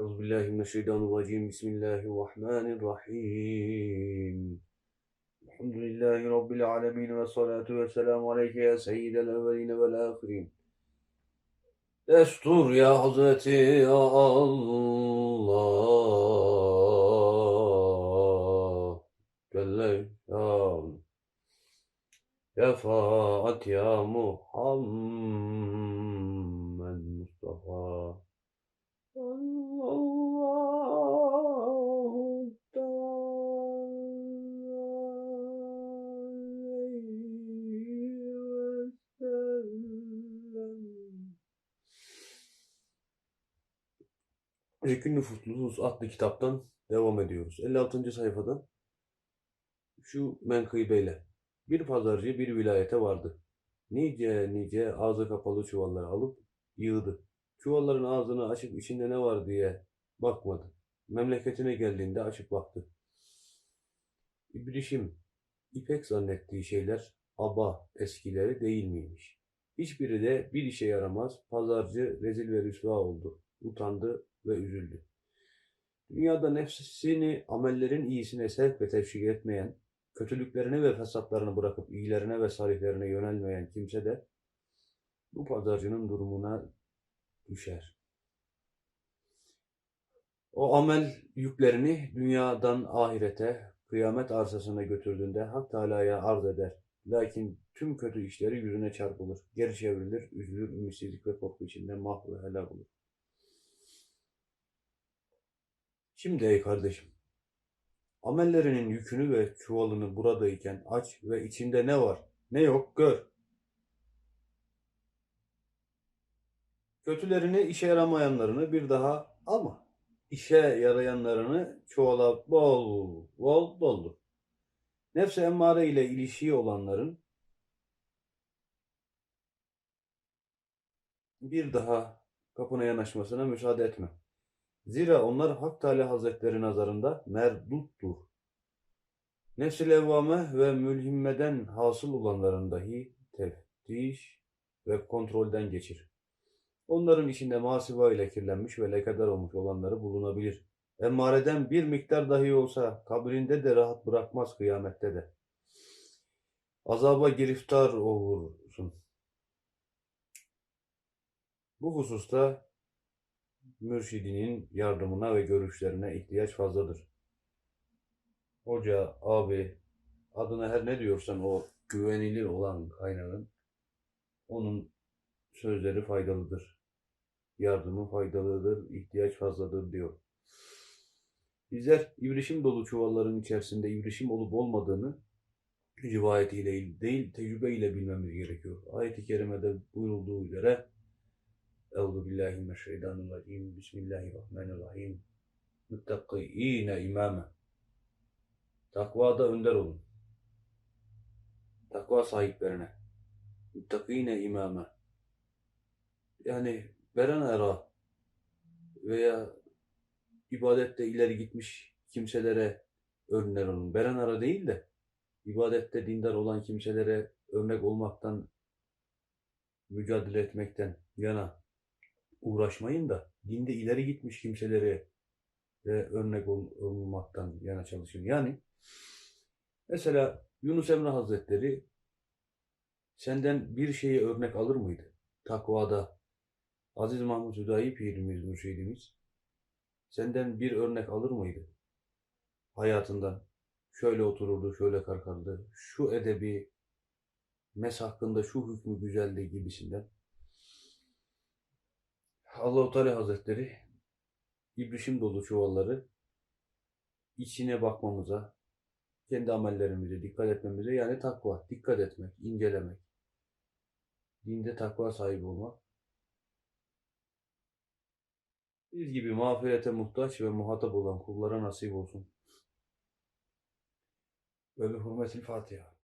أعوذ بالله من الشيطان الرجيم. بسم الله الرحمن الرحيم. الحمد لله رب العالمين والصلاة والسلام عليك يا سيد الأولين والآخرين. Destur ya Hazreti Allah Celle ya Şefaat ya Muhammed Zeki Nüfuslus adlı kitaptan devam ediyoruz. 56. sayfadan şu menkıbeyle. Bir pazarcı bir vilayete vardı. Nice nice ağzı kapalı çuvalları alıp yığdı. Çuvalların ağzını açıp içinde ne var diye bakmadı. Memleketine geldiğinde açıp baktı. İbrişim, ipek zannettiği şeyler aba eskileri değil miymiş? Hiçbiri de bir işe yaramaz. Pazarcı rezil ve rüsva oldu. Utandı ve üzüldü. Dünyada nefsini amellerin iyisine sevk ve teşvik etmeyen, kötülüklerini ve fesatlarını bırakıp iyilerine ve salihlerine yönelmeyen kimse de bu pazarcının durumuna düşer. O amel yüklerini dünyadan ahirete, kıyamet arsasına götürdüğünde Hak Teala'ya arz eder. Lakin tüm kötü işleri yüzüne çarpılır, geri çevrilir, üzülür, ümitsizlik ve korku içinde mahvu helak olur. Şimdi ey kardeşim, amellerinin yükünü ve çuvalını buradayken aç ve içinde ne var, ne yok gör. Kötülerini, işe yaramayanlarını bir daha ama işe yarayanlarını çuvala bol bol doldur. Nefse emmare ile ilişiği olanların bir daha kapına yanaşmasına müsaade etme. Zira onlar Hak Teala Hazretleri nazarında merduttur. Nefs-i levvame ve mülhimmeden hasıl olanların dahi teftiş ve kontrolden geçir. Onların içinde masiva ile kirlenmiş ve lekadar olmuş olanları bulunabilir. Emmareden bir miktar dahi olsa kabrinde de rahat bırakmaz kıyamette de. Azaba giriftar olursun. Bu hususta mürşidinin yardımına ve görüşlerine ihtiyaç fazladır. Hoca, abi, adına her ne diyorsan o güvenilir olan kaynağın, onun sözleri faydalıdır. Yardımı faydalıdır, ihtiyaç fazladır diyor. Bizler ibrişim dolu çuvalların içerisinde ibrişim olup olmadığını rivayetiyle değil tecrübeyle bilmemiz gerekiyor. Ayet-i kerimede buyurulduğu üzere Euzu billahi mineşşeytanirracim. Bismillahirrahmanirrahim. Muttakiine imame. Takvada önder olun. Takva sahiplerine. Muttakiine imame. Yani veren era veya ibadette ileri gitmiş kimselere örnek olun. Beren ara değil de ibadette dindar olan kimselere örnek olmaktan mücadele etmekten yana uğraşmayın da dinde ileri gitmiş kimselere de örnek ol, olmaktan yana çalışın. Yani mesela Yunus Emre Hazretleri senden bir şeye örnek alır mıydı? Takvada Aziz Mahmud Hüdayi Pirimiz, mürşidimiz senden bir örnek alır mıydı? Hayatından şöyle otururdu, şöyle kalkardı, şu edebi mes hakkında şu hükmü güzeldi gibisinden. Allahu Teala Hazretleri ibrişim dolu çuvalları içine bakmamıza, kendi amellerimize dikkat etmemize yani takva, dikkat etmek, incelemek, dinde takva sahibi olmak, biz gibi mağfirete muhtaç ve muhatap olan kullara nasip olsun. Ve bi hurmetil Fatiha.